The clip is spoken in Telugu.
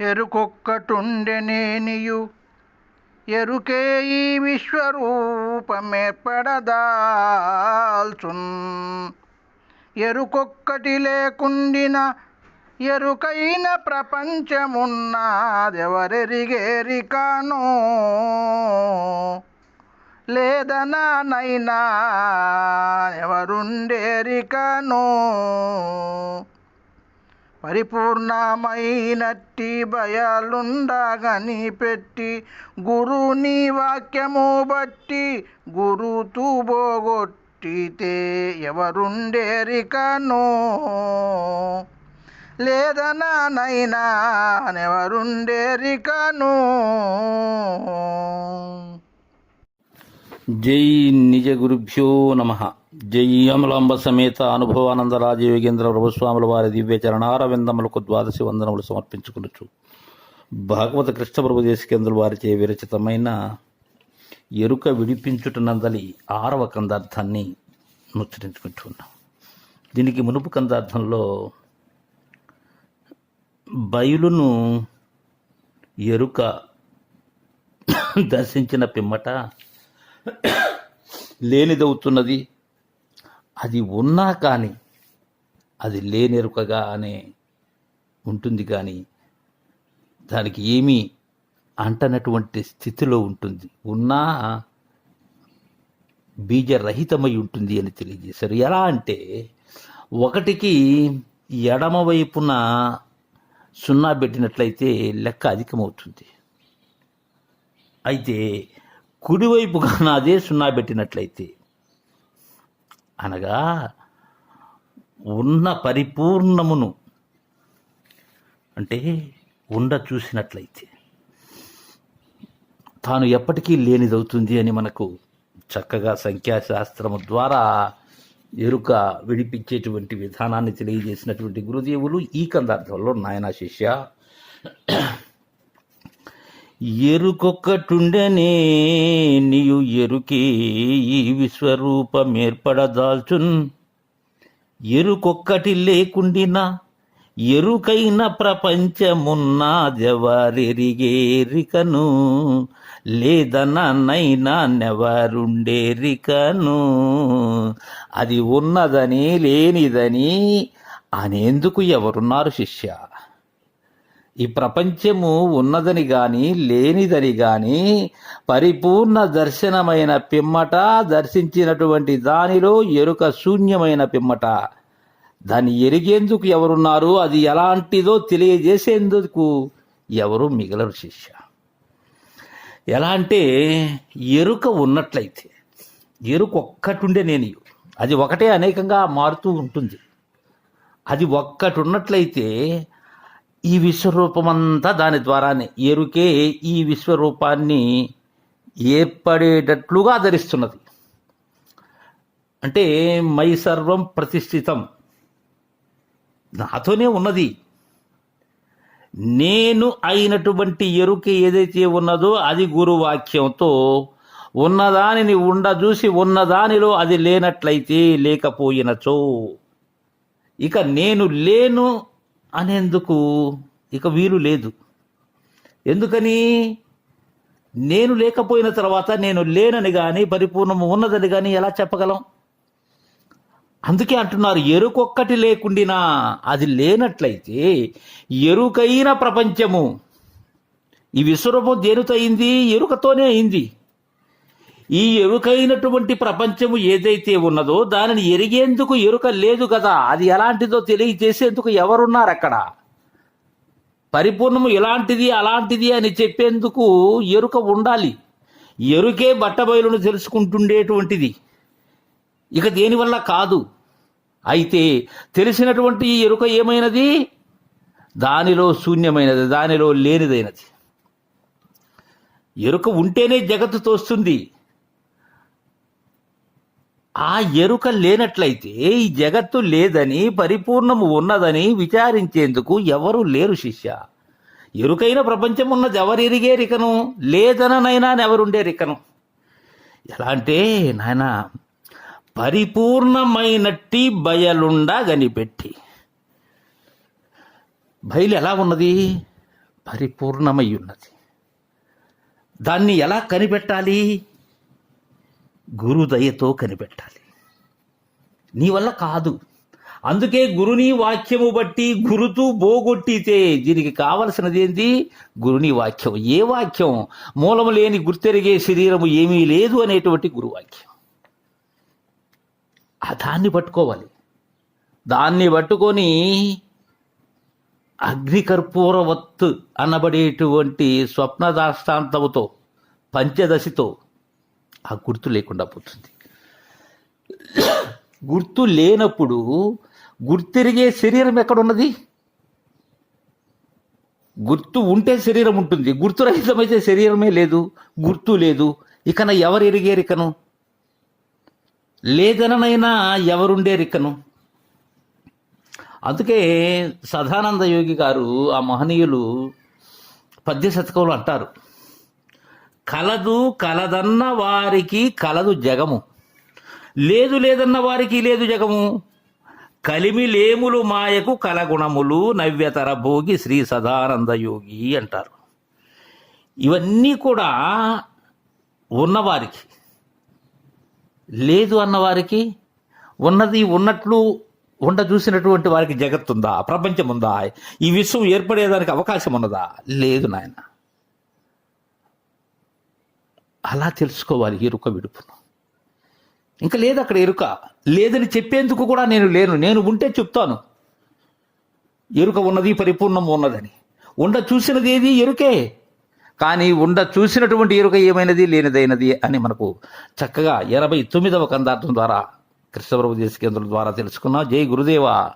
ఎరుకొక్కటుండెనేనియు. ఎరుకే ఈ విశ్వరూపమేర్పడదాల్చున్. ఎరుకొక్కటి లేకుండిన ఎరుకైన ప్రపంచమున్నాదెవరెరిగేరికానో. లేదనానైనా ఎవరుండేరికనో. పరిపూర్ణమైనట్టి భయాలుండగని పెట్టి గురుని వాక్యము బట్టి గురుతూ బోగొట్టితే ఎవరుండేరికను? లేదనానైనా ఎవరుండేరికను జై నిజ గురుభ్యో నమ. జై అమలాంబ సమేత అనుభవానంద రాజయోగేంద్ర ప్రభుస్వాముల వారి దివ్య చరణారవిందములకు ద్వాదశి వందనములు సమర్పించుకునొచ్చు భాగవత కృష్ణ ప్రభు దేశకేంద్రుల వారిచే విరచితమైన ఎరుక విడిపించుటనందలి ఆరవ కందార్థాన్ని ముచ్చరించుకుంటున్నాం దీనికి మునుపు కందార్థంలో బయలును ఎరుక దర్శించిన పిమ్మట లేనిదవుతున్నది. అది ఉన్నా కానీ అది లేనెరుకగా అనే ఉంటుంది కానీ దానికి ఏమీ అంటనటువంటి స్థితిలో ఉంటుంది. ఉన్నా బీజరహితమై ఉంటుంది అని తెలియజేశారు. ఎలా అంటే ఒకటికి ఎడమ వైపున సున్నా పెట్టినట్లయితే లెక్క అధికమవుతుంది. అయితే కుడివైపుగా నాదే సున్నా పెట్టినట్లయితే. అనగా ఉన్న పరిపూర్ణమును అంటే ఉండ చూసినట్లయితే. తాను ఎప్పటికీ లేనిదవుతుంది అని మనకు చక్కగా సంఖ్యాశాస్త్రము ద్వారా ఎరుక విడిపించేటువంటి విధానాన్ని తెలియజేసినటువంటి గురుదేవులు ఈ కందార్థంలో నాయన శిష్య. ఎరుకొక్కటుండెనే నీయు ఎరుకే ఈ విశ్వరూపం ఏర్పడదాల్చున్ ఎరుకొక్కటి లేకుండినా ఎరుకైన ప్రపంచమున్నాదెవరెరిగేరికను? లేదనైనా నెవరుండేరికను? అది ఉన్నదని లేనిదని అనేందుకు ఎవరున్నారు శిష్య? ఈ ప్రపంచము ఉన్నదని గాని లేనిదని గాని పరిపూర్ణ దర్శనమైన పిమ్మట దర్శించినటువంటి దానిలో ఎరుక శూన్యమైన పిమ్మట. దాన్ని ఎరిగేందుకు ఎవరున్నారు? అది ఎలాంటిదో తెలియజేసేందుకు ఎవరు మిగలరు శిష్య. ఎలా అంటే ఎరుక ఉన్నట్లయితే ఎరుక ఒక్కటుండే నేను అది ఒకటే అనేకంగా మారుతూ ఉంటుంది. అది ఒక్కటి ఉన్నట్లయితే ఈ విశ్వరూపమంతా దాని ద్వారానే. ఎరుకే ఈ విశ్వరూపాన్ని ఏర్పడేటట్లుగా ధరిస్తున్నది అంటే మై సర్వం ప్రతిష్ఠితం. నాతోనే ఉన్నది. నేను అయినటువంటి ఎరుక ఏదైతే ఉన్నదో అది గురువాక్యంతో ఉన్నదానిని ఉండ చూసి ఉన్నదానిలో అది లేనట్లయితే లేకపోయినచో. ఇక నేను లేను అనేందుకు ఇక వీలు లేదు. ఎందుకని? నేను లేకపోయిన తర్వాత నేను లేనని కానీ పరిపూర్ణము ఉన్నదని కానీ ఎలా చెప్పగలం? అందుకే అంటున్నారు ఎరుకొక్కటి లేకుండినా అది లేనట్లయితే ఎరుకైన ప్రపంచము. ఈ విశ్వరూపం దేనితో అయింది? ఎరుకతోనే అయింది. ఈ ఎరుకైనటువంటి ప్రపంచము ఏదైతే ఉన్నదో దానిని ఎరిగేందుకు ఎరుక లేదు కదా. అది ఎలాంటిదో తెలియజేసేందుకు ఎవరున్నారు అక్కడ? పరిపూర్ణము ఇలాంటిది అలాంటిది అని చెప్పేందుకు ఎరుక ఉండాలి. ఎరుకే బట్టబయలును తెలుసుకుంటుండేటువంటిది. ఇక దేనివల్ల కాదు? అయితే తెలిసినటువంటి ఈ ఎరుక ఏమైనది? దానిలో శూన్యమైనది దానిలో లేనిదైనది. ఎరుక ఉంటేనే జగత్తు తోస్తుంది. ఆ ఎరుక లేనట్లయితే ఈ జగత్తు లేదని పరిపూర్ణము ఉన్నదని విచారించేందుకు ఎవరు లేరు శిష్య. ఎరుకైన ప్రపంచం ఉన్నది ఎవరిరిగే రికను లేదననైనా ఎవరుండే రికను ఎలా అంటే నాయన పరిపూర్ణమైనట్టి బయలుండా గనిపెట్టి. బయలు ఎలా ఉన్నది? పరిపూర్ణమై ఉన్నది. దాన్ని ఎలా కనిపెట్టాలి? గురుదయతో కనిపెట్టాలి. నీ వల్ల కాదు. అందుకే గురుని వాక్యము బట్టి గురుతూ బోగొట్టితే దీనికి కావలసినది ఏంది గురుని వాక్యం. ఏ వాక్యం? మూలము లేని గుర్తెరిగే శరీరము ఏమీ లేదు అనేటువంటి గురువాక్యం. ఆ దాన్ని పట్టుకోవాలి. దాన్ని పట్టుకొని అగ్నికర్పూరవత్తు అనబడేటువంటి స్వప్న దాష్టాంతముతో పంచదశితో ఆ గుర్తు లేకుండా పోతుంది. గుర్తు లేనప్పుడు గుర్తిరిగే శరీరం ఎక్కడున్నది? గుర్తు ఉంటే శరీరం ఉంటుంది. గుర్తురహితమైతే శరీరమే లేదు. గుర్తు లేదు. ఇకన ఎవరు ఎరిగేరికను లేదననైనా ఎవరుండేరికను అందుకే సదానంద యోగి గారు ఆ మహనీయులు పద్య శతకంలో అంటారు. కలదు కలదన్న వారికి కలదు జగము. లేదు లేదన్న వారికి లేదు జగము. కలిమి లేములు మాయకు కలగుణములు నవ్యతర భోగి శ్రీ సదానంద యోగి అంటారు. ఇవన్నీ కూడా ఉన్నవారికి. లేదు అన్నవారికి ఉన్నది ఉన్నట్లు ఉండ చూసినటువంటి వారికి జగత్తుందా? ప్రపంచం ఉందా ఈ విశ్వం ఏర్పడేదానికి అవకాశం ఉన్నదా లేదు నాయన. అలా తెలుసుకోవాలి ఎరుక విడుపును. ఇంకా లేదు అక్కడ ఎరుక లేదని చెప్పేందుకు కూడా నేను లేను. నేను ఉంటే చెప్తాను. ఎరుక ఉన్నది పరిపూర్ణం ఉన్నదని. ఉండ చూసినది ఏది? ఎరుకే కానీ ఉండ చూసినటువంటి ఎరుక ఏమైనది? లేనిదైనది అని మనకు చక్కగా ఎనభై తొమ్మిదవ కందార్థం ద్వారా కృష్ణప్రభు దేశ కేంద్రం ద్వారా తెలుసుకున్నాం. జై గురుదేవా.